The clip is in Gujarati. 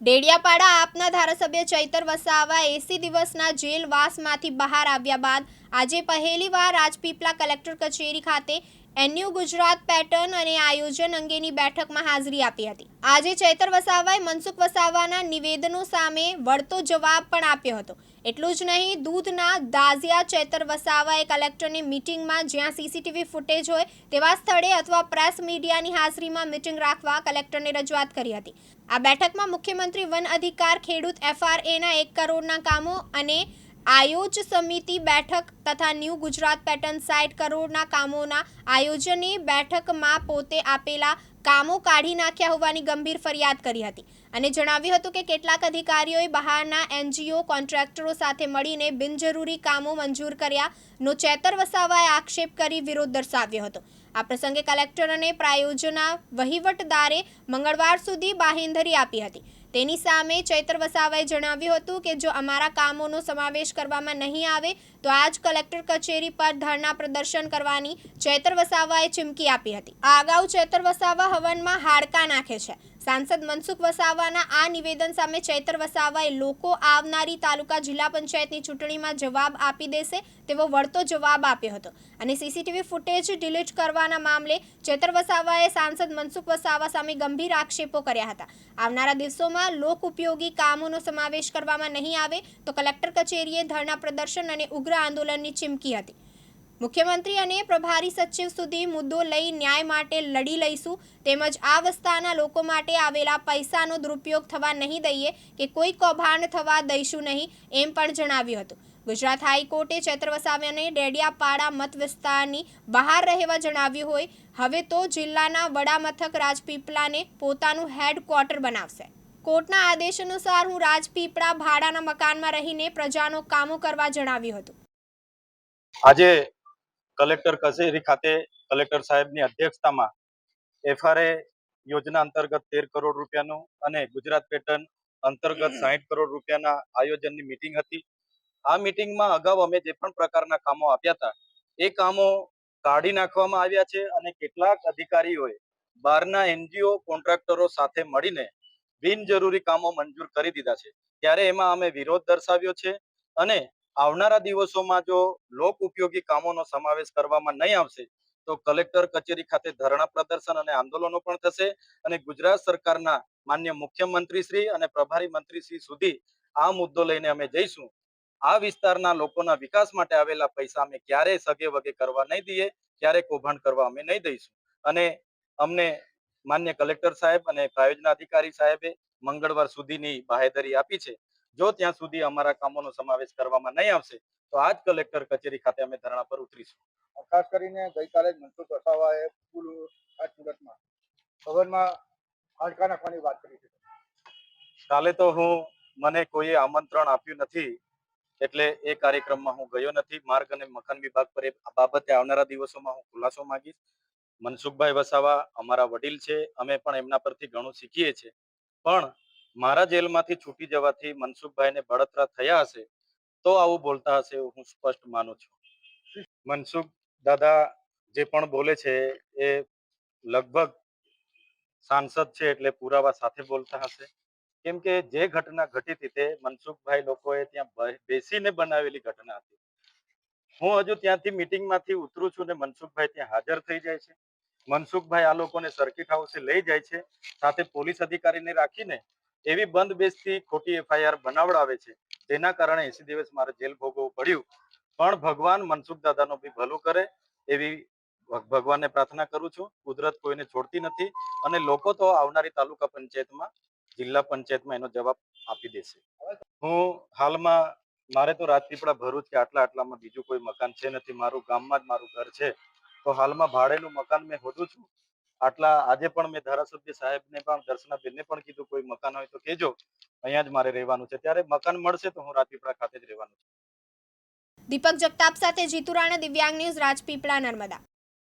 ડેડિયાપાડા આપના ધારાસભ્ય ચૈતર વસાવા એસી દિવસના જેલવાસમાંથી બહાર આવ્યા બાદ આજે પહેલીવાર રાજપીપળા કલેક્ટર કચેરી ખાતે એન્યુ ગુજરાત પેટર્ન અને આયોજન અંગેની બેઠકમાં હાજરી આપી હતી. આજે ચૈતર વસાવાએ મનસુખ વસાવાના નિવેદનો સામે વળતો જવાબ પણ આપ્યો હતો. એટલું જ નહીં, દૂધના દાઝિયા ચૈતર વસાવાએ કલેક્ટરની મિટિંગમાં જ્યાં સીસીટીવી ફૂટેજ હોય તેવા સ્થળે અથવા પ્રેસ મીડિયાની હાજરીમાં મિટિંગ રાખવા કલેક્ટરને રજૂઆત કરી હતી. આ બેઠકમાં મુખ્યમંત્રી વન અધિકાર ખેડૂત એફઆરએના એક કરોડના કામો અને આયોજ સમિતિ બેઠક તથા ન્યૂ ગુજરાત પેટર્ન સાઇટ કરોડના કામોના આયોજનની બેઠકમાં પોતે આપેલા કામો કાઢી નાખ્યા હોવાની ગંભીર ફરિયાદ કરી હતી. અને જણાવ્યું હતું કે કેટલાક અધિકારીઓએ બહારના એનજીઓ કોન્ટ્રાક્ટરો સાથે મળીને બિનજરૂરી કામો મંજૂર કર્યાનો ચેતર વસાવાએ આક્ષેપ કરી વિરોધ દર્શાવ્યો હતો. આ પ્રસંગે કલેક્ટર અને પ્રાયોજના વહીવટદારે મંગળવાર સુધી બાહેંધરી આપી હતી. તેની સામે ચૈત્ર વસાવાએ જણાવ્યું હતું કે જો અમારા કામોનો સમાવેશ કરવામાં નહીં આવે, તો આજ કલેક્ટર કચેરી પર ધરણા પ્રદર્શન કરવાની ચૈત્ર વસાવાએ ચીમકી આપી હતી. આ અગાઉ ચૈત્ર વસાવા હવનમાં હાડકા નાખે છે. સાંસદ મનસુખ વસાવાના આ નિવેદન સામે ચૈતર વસાવાએ લોકો આવનારી તાલુકા જિલ્લા પંચાયતની ચૂંટણીમાં જવાબ આપી દેશે તેવો વળતો જવાબ આપ્યો હતો. અને સીસીટીવી ફૂટેજ ડિલીટ કરવાના મામલે ચેતર વસાવાએ સાંસદ મનસુખ વસાવા સામે ગંભીર આક્ષેપો કર્યા હતા. આવનારા દિવસોમાં લોક ઉપયોગી કામોનો સમાવેશ કરવામાં નહીં આવે તો કલેક્ટર કચેરીએ ધરણા પ્રદર્શન અને ઉગ્ર આંદોલનની ચીમકી હતી. મુખ્યમંત્રી અને પ્રભારી સચિવ સુધી મુદ્દો લઈ ન્યાય માટે લડી લઈશું. તેમજ આ વસ્તાના લોકો માટે આવેલા પૈસાનો દુરુપયોગ થવા નહીં દઈએ કે કોઈ કૌભાંડ થવા દઈશું નહીં એમ પણ જણાવ્યું હતું. ગુજરાત હાઈકોર્ટે ચૈત્ર વસાવ્યાને ડેડિયાપાડા મત વિસ્તારની બહાર રહેવા જણાવ્યું હોય, હવે તો જિલ્લાના વડામથક રાજપીપળાને પોતાનું હેડક્વાર્ટર બનાવશે. કોર્ટના આદેશ અનુસાર હું રાજપીપળા ભાડાના મકાનમાં રહીને પ્રજાનો કામો કરવા જણાવ્યું હતું. આજે કલેક્ટર કચેરી ખાતે કલેક્ટર સાહેબની અધ્યક્ષતામાં એફઆરએ યોજના અંતર્ગત તેર કરોડ રૂપિયાનું અને ગુજરાત પેટર્ન અંતર્ગત સાહીઠ કરોડ રૂપિયાના આયોજનની મિટિંગ હતી. આ મિટિંગમાં અગાઉ અમે જે પણ પ્રકારના કામો આપ્યા હતા, એ કામો કાઢી નાખવામાં આવ્યા છે અને કેટલાક અધિકારીઓએ બહારના એનજીઓ, કોન્ટ્રાક્ટરો સાથે મળીને બિનજરૂરી કામો મંજૂર કરી દીધા છે. ત્યારે એમાં અમે વિરોધ દર્શાવ્યો છે અને આવનારા દિવસોમાં જો લોક ઉપયોગી કામોનો સમાવેશ કરવામાં નહીં આવશે, તો કલેક્ટર કચેરી ખાતે ધરણા પ્રદર્શન અને આંદોલનો પણ થશે અને ગુજરાત સરકારના માન્ય મુખ્યમંત્રી શ્રી અને પ્રભારી મંત્રી સુધી આ મુદ્દો લઈને અમે જઈશું. આ વિસ્તારના લોકોના વિકાસ માટે આવેલા પૈસા અમે ક્યારે સગે વગે કરવા નહીં દઈએ, ક્યારે કૌભાંડ કરવા અમે નહીં દઈશું. અને અમને માન્ય કલેક્ટર સાહેબ અને પ્રાયોજના અધિકારી સાહેબે મંગળવાર સુધીની બાહેધરી આપી છે. જો ત્યાં સુધી અમારા કામોનો સમાવેશ કરવામાં નહીં આવશે તો આજ કલેક્ટર કચેરી ખાતે અમે ધરણા પર ઉતરીશું. ખાસ કરીને ગઈકાલે મનસુખ વસાવાએ પુલ સુરતમાં ભવનમાં હાડકા નાખવાની વાત કરી છે. કાલે તો હું મને કોઈએ આમંત્રણ આપ્યું નથી એટલે એ કાર્યક્રમમાં હું ગયો નથી. માર્ગ અને મકાન વિભાગ પર એ બાબતે આવનારા દિવસોમાં હું ખુલાસો માંગીશ. મનસુખભાઈ વસાવા અમારા વડીલ છે. અમે પણ એમના પરથી ઘણું શીખીએ છીએ. પણ મારા જેલમાંથી છૂટી જવાથી મનસુખભાઈને બળતરા થયા હશે, તો આવું બોલતા હશે હું સ્પષ્ટ માનું છું. મનસુખ દાદા જે પણ બોલે છે એ લગભગ સાંસદ છે એટલે પુરાવા સાથે બોલતા હશે. કેમ કે જે ઘટના ઘટી હતી તે મનસુખભાઈ લોકોએ ત્યાં બેસીને બનાવેલી ઘટના હતી. હું હજુ ત્યાંથી મિટિંગમાંથી ઉતરું છું ને મનસુખભાઈ ત્યાં હાજર થઈ જાય છે. મનસુખભાઈ આ લોકોને સર્કિટ હાઉસે લઈ જાય છે, સાથે પોલીસ અધિકારીને રાખીને એવી બંધ બેસતી ખોટી એફઆઈઆર બનાવડાવે છે. તેના કારણે એસી દિવસ મારે જેલ ભોગવવું પડ્યું. પણ ભગવાન મનસુખ દાદાનો બી ભલું કરે એવી ભગવાનને પ્રાર્થના કરું છું. કુદરત કોઈને છોડતી નથી અને લોકો તો આવનારી તાલુકા પંચાયતમાં, જિલ્લા પંચાયતમાં એનો જવાબ આપી દેશે. હું હાલમાં, મારે તો રાજપીપળા ભરૂચ કે આટલા આટલામાં બીજું કોઈ મકાન છે નથી. મારું ગામમાં જ મારું ઘર છે. તો હાલમાં ભાડેનું મકાન મેં હોતું છું. આટલા આજે પણ મેં ધારાસભ્ય સાહેબને પણ, દર્શનાબેનને પણ કીધું, કોઈ મકાન હોય તો કેજો અહીંયા જ મારે રહેવાનું છે. ત્યારે મકાન મળશે તો હું રાજપીપળા ખાતે જ રહેવાનું છું. દીપક જગતાપ સાથે જીતુ રાણા, દિવ્યાંગ ન્યૂઝ રાજપીપળા, નર્મદા.